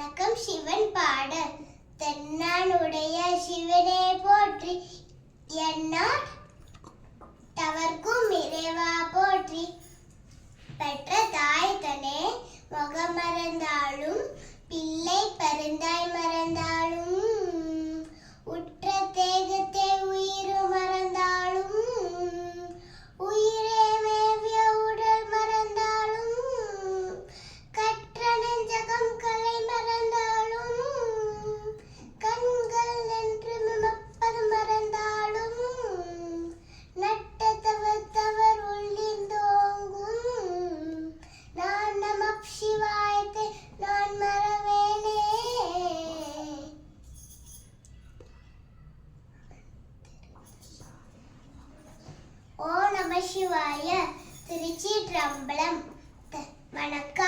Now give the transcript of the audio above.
வணக்கம். சிவன் பாடல். தென்னானுடைய சிவனே போற்றி. என்னால் நமசிவாய திருச்சி திரம்பலம் வணக்கம்.